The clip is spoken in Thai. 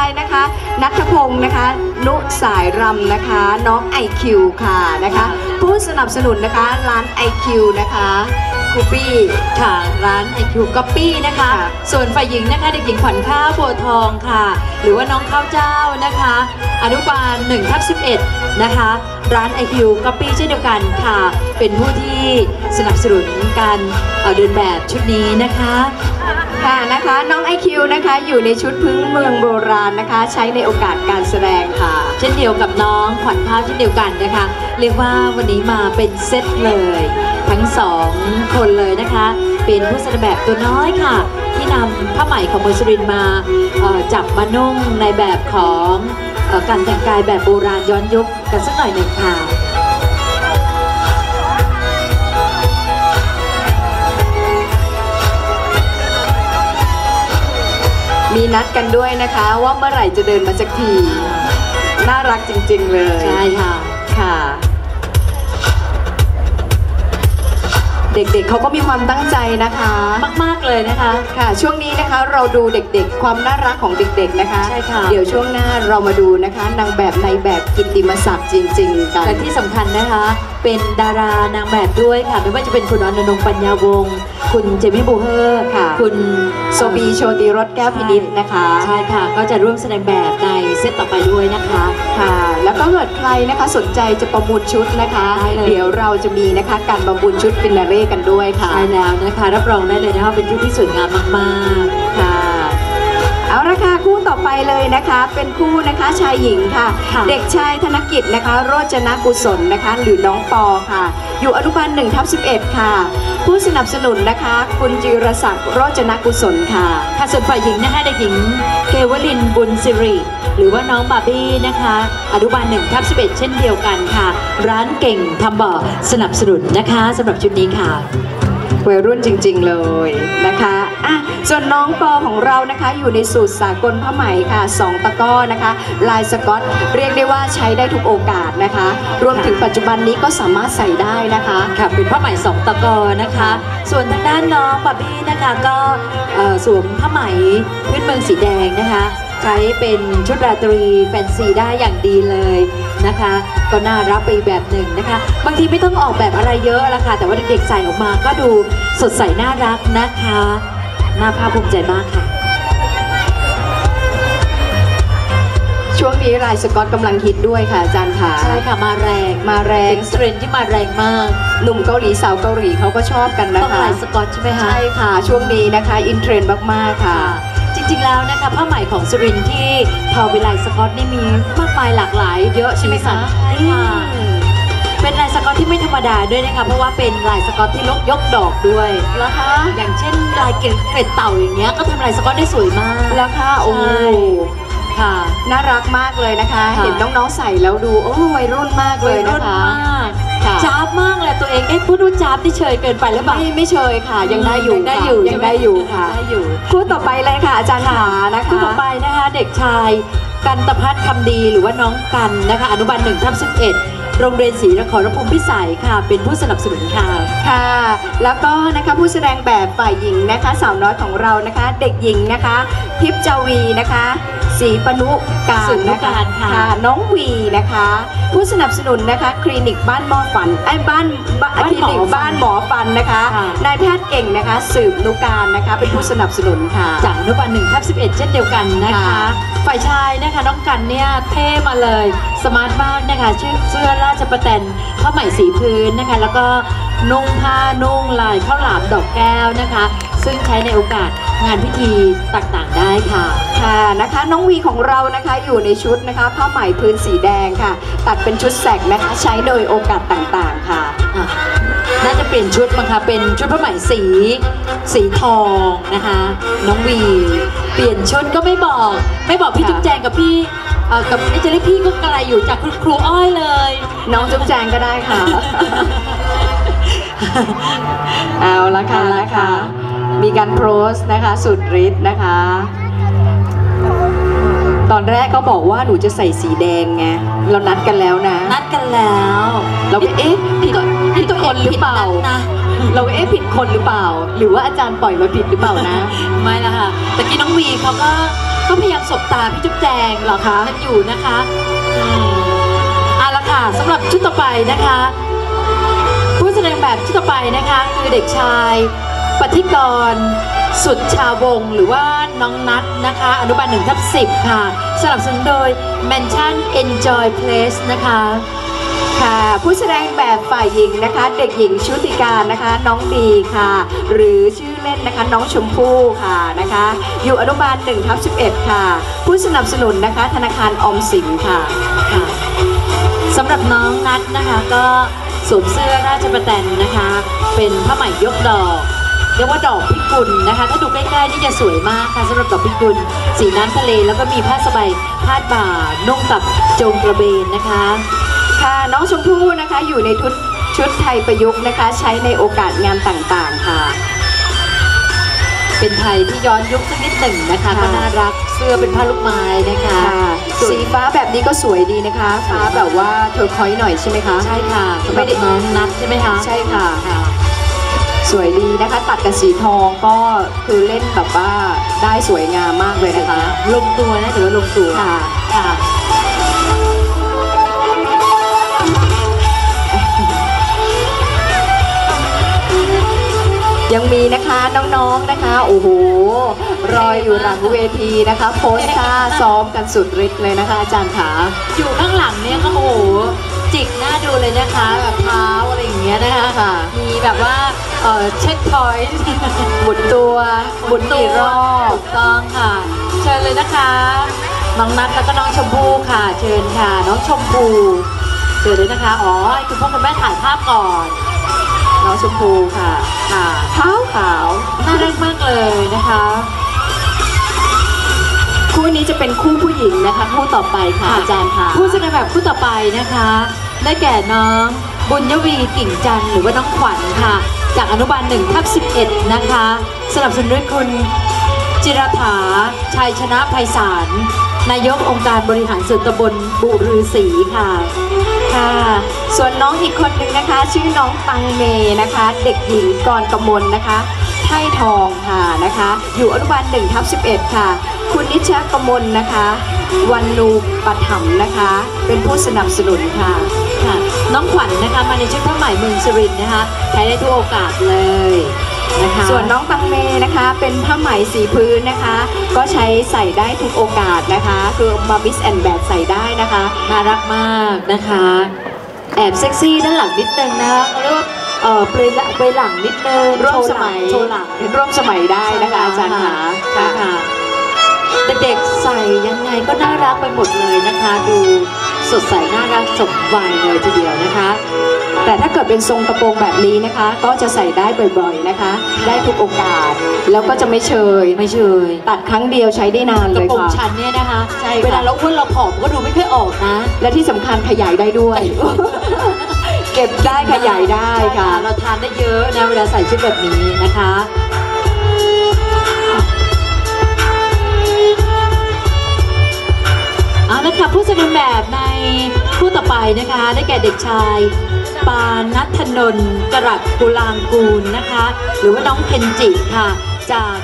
เด็กชายนะคะนัทพงศ์นะคะ นุสายรำนะคะ น้องไอคิวค่ะนะคะ ผู้สนับสนุนนะคะร้านไอคิวนะคะ ครูปี้ค่ะ ร้านไอคิวก๊อปปี้นะคะ ส่วนฝ่ายหญิงนะคะเด็กหญิงขวัญข้าวบัวทองค่ะ หรือว่าน้องข้าวเจ้านะคะ อนุบาล1ทับ11 นะคะ ร้านไอคิวก๊อปปี้เช่นเดียวกันค่ะ เป็นผู้ที่สนับสนุนการเอ่อเดินแบบชุดนี้นะคะค่ะนะคะน้องไอคิวนะคะอยู่ในชุดพื้นเมืองโบราณนะคะ ใช้ในโอกาสการแสดงค่ะ เช่นเดียวกับน้องขวัญข้าวเช่นเดียวกันนะคะ เรียกว่าวันนี้มาเป็นเซตเลย ทั้งสองคนเลยนะคะ เป็นผู้แสดงแบบตัวน้อยค่ะ ที่นำผ้าไหมของเมอร์สรินมาเอ่อจับมานุ่งในแบบของเอ่อการแต่งกายแบบโบราณย้อนยุคกันสักหน่อยหนึ่งค่ะมีนัดกันด้วยนะคะว่าเมื่อไหร่จะเดินมาสักที น่ารักจริง ๆ เลย ใช่ค่ะ ค่ะ ด็กๆเขาก็มีความตั้งใจนะคะ มากๆเลยนะคะ ค่ะ ช่วงนี้นะคะเราดูเด็กๆ ความน่ารักของเด็กๆนะคะ ใช่ค่ะ เดี๋ยวช่วงหน้าเรามาดูนะคะนางแบบในแบบกิตติมศักดิ์จริง ๆ กันและที่สำคัญนะคะ เป็นดารานางแบบด้วยค่ะ ไม่ว่าจะเป็นคุณออนนงปัญญาวงศ์คุณเจมี่บูเฮอร์ค่ะ คุณโซบีโชติรสแก้วพินิษนะคะ ใช่ค่ะ ก็จะร่วมแสดงแบบใน เซตต่อไปด้วยนะคะ ค่ะ แล้วก็เกิดใครนะคะสนใจจะประมูลชุดนะคะ ได้เลย เดี๋ยวเราจะมีนะคะการประมูลชุดฟินาเร่กันด้วยค่ะ ใช่แล้วนะคะ รับรองได้เลยนะคะเป็นชุดที่สวยงามมากๆค่ะ เอาละค่ะคู่ต่อไปเลยนะคะ เป็นคู่นะคะชายหญิงค่ะ ค่ะเด็กชายธนกิจนะคะ โรจนกุศลนะคะ หรือน้องปอค่ะ อยู่อนุบาล1ทับ11ค่ะ ผู้สนับสนุนนะคะ คุณจิรศักดิ์โรจนกุศลค่ะ ค่ะส่วนฝ่ายหญิงนะคะเด็กหญิงเกวลินบุญสิริ หรือว่าน้องบาร์บี้นะคะอนุบาล1ทับ11เช่นเดียวกันค่ะ ร้านเก่งทำบ่อสนับสนุนนะคะสำหรับชุดนี้ค่ะ วัยรุ่นจริง ๆ เลยนะคะอะส่วนน้องปอของเรานะคะอยู่ในสูตรสากลผ้าไหมค่ะสองตะกร้อนะคะ ลายสกอตเรียกได้ว่าใช้ได้ทุกโอกาสนะคะ รวมถึงปัจจุบันนี้ก็สามารถใส่ได้นะคะค่ะเป็นผ้าไหมสองตะกอนะคะ ส่วนทางด้านน้องบาร์บี้นะคะก็เอ่อสวมผ้าไหมพื้นเมืองสีแดงนะคะ ใช้เป็นชุดราตรีแฟนซีได้อย่างดีเลยนะคะ ก็น่ารับไปอีกแบบหนึ่งนะคะ บางทีไม่ต้องออกแบบอะไรเยอะละค่ะ แต่ว่าเด็กๆใส่ออกมาก็ดูสดใสน่ารักนะคะน่าภาคภูมิใจมากค่ะ ช่วงนี้ลายสกอตกำลังฮิตด้วยค่ะอาจารย์ค่ะใช่ค่ะมาแรงมาแรเป็ง นเทรนด์ที่มาแรงมากหนุ่มเกาหลีสาวเกาหลีเขาก็ชอบกันนะต้องคะลายสกอตใช่ไหมคะ ใช่ค่ะ ช่วงนี้นะคะ อินเทรนด์มาก ๆ ค่ะ จริงๆแล้วนะคะผ้าไหมของสุรินทร์ที่ทอวิไลสกอตนี่มีมากมายหลากหลาย เยอะใช่ไหมคะใช่ค่ะเป็นลายสกอตที่ไม่ธรรมดาด้วยนะคะเพราะว่าเป็นลายสกอตที่ลกยกดอกด้วยแล้วคะอย่างเช่นลายเกล็ดเกล็ดเต่าอย่างเงี้ยก็ทำลายสกอตได้สวยมากแล้วค่ะโอ้ใช่ค่ะ น่ารักมากเลยนะคะค่ะเห็นน้องๆใส่แล้วดูโอ้วัยรุ่นมากเลยรุ่นะนคะมากค่ะ จ้าบมากเลยตัวเองเอ๊ะพูดว่าจ้าบที่เชยเกินไปหรือเปล่า ไม่ไม่เชยค่ะ ยังได้อยู่ยังได้ค่ะอยู่ยังได้อยู่ค่ะได้อยู่ คู่ต่อไปเลยค่ะอาจารย์ขานะคะ คู่ต่อไปนะคะเด็กชายกันตพัฒน์คำดีหรือว่าน้องกันนะคะ อนุบาลหนึ่งทับสิบเอ็ดโรงเรียนศรีนครภูมิพิสัยค่ะ เป็นผู้สนับสนุนค่ะ ค่ะ แล้วก็นะคะผู้แสดงแบบฝ่ายหญิงนะคะ สาวน้อยของเรานะคะ เด็กหญิงนะคะ ทิพย์จาวีนะคะ ศรีปนุการสุนุนะคะการค่ะน้องวีนะคะ ผู้สนับสนุนนะคะคลินิกบ้านหมอฝันไอ้ยบ้านบ้านบ้านคลินิกหมอฝันบ้านหมอฟันนะคะค่ะนายแพทย์เก่งนะคะ สืบนุการนะคะเป็นผู้สนับสนุนค่ะจากอนุบาลหนึ่งทับสิบเอ็ดเช่นเดียวกันนะคะค่ะฝ่ายชายนะคะน้องกันเนี่ยเท่มาเลยสมาร์ทมากนะคะชื่อเสื้อราชประแตนผ้าไหมสีพื้นนะคะ แล้วก็นุ่งผ้านุ่งลายข้าวหลามดอกแก้วนะคะ ซึ่งใช้ในโอกาสงานพิธีต่างๆได้ค่ะ ค่ะนะคะน้องวีของเรานะคะอยู่ในชุดนะคะ ผ้าไหมพื้นสีแดงค่ะ ตัดเป็นชุดแสกนะคะใช้โดยโอกาสต่างๆค่ะอะ น่าจะเปลี่ยนชุดมั้งคะเป็นชุดผ้าไหมสี สีทองนะคะ น้องวี เปลี่ยนชุดก็ไม่บอก ไม่บอกพี่ค่ะจุ๊บแจงกับพี่เอ่อกับไอ้เจเรียกพี่ก็ไกลอยู่จากคุณครูอ้อยเลย น้องจุ๊บแจงก็ได้ค่ะ เอาละค่ะเอาละนะคะค่ะ มีการโพสต์นะคะ สุดฤทธิ์นะคะ ตอนแรกก็บอกว่าหนูจะใส่สีแดงไงเรานัดกันแล้วนะ นัดกันแล้วเราก็เอ๊ะผิดผิดตัวคนหรือเปล่าผิดนัดนะเราก็เอ๊ะผิดคนหรือเปล่า หรือว่าอาจารย์ปล่อยมาผิดหรือเปล่านะ ไม่ละค่ะแต่กี้น้องวีเขาก็ก็พยายามสบตาพี่จุ๊บแจงเหรอคะกันอยู่นะคะอืมเอาละค่ะสำหรับชุดต่อไปนะคะ ผู้แสดงแบบชุดต่อไปนะคะ คือเด็กชายปฏิกร สุดชาวงหรือว่าน้องนัทนะคะ อนุบาลหนึ่งทับสิบค่ะสนับสนุนโดย Mansion Enjoy Place นะคะค่ะผู้แสดงแบบฝ่ายหญิงนะคะ เด็กหญิงชุติการนะคะ น้องดีค่ะ หรือชื่อเล่นนะคะน้องชมพู่ค่ะนะคะ อยู่อนุบาล1ทับ11 ค่ะ ผู้สนับสนุนนะคะธนาคารออมสินค่ะค่ะสำหรับน้องนัทนะคะก็สวมเสื้อราชประแตนนะคะ เป็นผ้าไหมยกดอก รียกว่าดอกพิกุลนะคะ ถ้าดูใกล้ๆนี่จะสวยมากค่ะสำหรับดอกพิกุล สีน้ำทะเลแล้วก็มีผ้าสบายพาดบ่านุ่งกับโจงกระเบนนะคะ ค่ะน้องชมพู่นะคะอยู่ในชุดชุดไทยประยุกต์นะคะ ใช้ในโอกาสงานต่างๆค่ะ เป็นไทยที่ย้อนยุคสักนิดหนึ่งนะคะค่ะก็น่ารักเสื้อเป็นผ้าลูกไม้นะคะค่ะส่วนสีฟ้าแบบนี้ก็สวยดีนะคะ ฟ้าแบบว่าเธอคอยหน่อยใช่ไหมคะใช่ค่ะสำหรับน้องนัทใช่ไหมคะใช่ค่ะค่ะ สวยดีนะคะตัดกับสีทองก็คือเล่นแบบว่าได้สวยงามมากเลยนะคะ ลงตัวนะถือว่าลงตัวค่ะค่ะยังมีนะคะน้องๆนะคะโอ้โหรอยอยู่หลังเวทีนะคะ โพสท่าซ้อมกันสุดฤทธิ์เลยนะคะ อาจารย์ขาอยู่ข้างหลังเนี่ยก็โอ้โหจิกหน้าดูเลยนะคะแบบเท้าอะไรอย่างเงี้ยนะคะค่ะมีแบบว่า เออเช็คพอยต์หมุนตัวหมุนกี่รอบถูกต้องค่ะ เชิญเลยนะคะ น้องนัทแล้วก็น้องชมพู่ค่ะ เชิญค่ะ น้องชมพู่เชิญเลยนะคะ อ๋อให้คุณพ่อคุณแม่ถ่ายภาพก่อน น้องชมพูค่ะค่ะขาวขาวน่ารักมากเลยนะคะ คู่นี้จะเป็นคู่ผู้หญิงนะคะ คู่ต่อไปค่ะค่ะอาจารย์ค่ะผู้แสดงแบบคู่ต่อไปนะคะ ได้แก่น้องบุญยวีกิ่งจันทร์หรือว่าน้องขวัญค่ะ จากอนุบาล1ทับ11 นะคะสนับสนุนด้วยคุณจิรถาชัยชนะไพศาลนายกองค์การบริหารส่วนตำบลบุรือศรีค่ะ ค่ะ ส่วนน้องอีกคนหนึ่งนะคะ ชื่อน้องตังเมนะคะ เด็กหญิงกรกมลนะคะไท่ทองค่ะนะคะ อยู่อนุบาล1ทับ11 ค่ะ คุณนิชกมลนะคะ วันนูปถัมนะคะ เป็นผู้สนับสนุนค่ะค่ะ น้องขวัญนะคะมาในชุดผ้าไหมเมืองสุรินทร์นะคะใช้ได้ทุกโอกาสเลยนะคะส่วนน้องตังเมนะคะเป็นผ้าไหมสีพื้นนะคะ ก็ใช้ใส่ได้ทุกโอกาสนะคะ คือมามิสแอนแบกใส่ได้นะคะน่ารักมากนะคะ แอบเซ็กซี่ด้านหลังนิดนึงนะคะเขาเรียกว่าเออเปลยหลังเปลยหลังนิดนึงร่วมสมัยโชว์หลังร่วมสมัยได้นะคะอาจารย์ค่ะใช่ค่ะ เด็กๆใส่ยังไงก็น่ารักไปหมดเลยนะคะ ดูสดใสน่ารักสมวัยเลยทีเดียวนะคะ แต่ถ้าเกิดเป็นทรงกระโปรงแบบนี้นะคะ ก็จะใส่ได้บ่อยๆนะคะ ได้ทุกโอกาสแล้วก็จะไม่เชยไม่เชยตัดครั้งเดียวใช้ได้นานกเลระยโปรงค่ะ ชันเนี่ยนะคะใช่ค่ะ เวลาเราอ้วนเราผอมก็ดูไม่ค่อยออกนะและที่สำคัญขยายได้ด้วย เก็บได้ขยายได้ค่ะเราทานได้เยอะนะเวลาใส่ชุดแบบนี้นะคะ นะคะ ได้แก่เด็กชาย ปานัทนนท์กรัตกุลางกูลนะคะ หรือว่าน้องเพนจิค่ะ จาก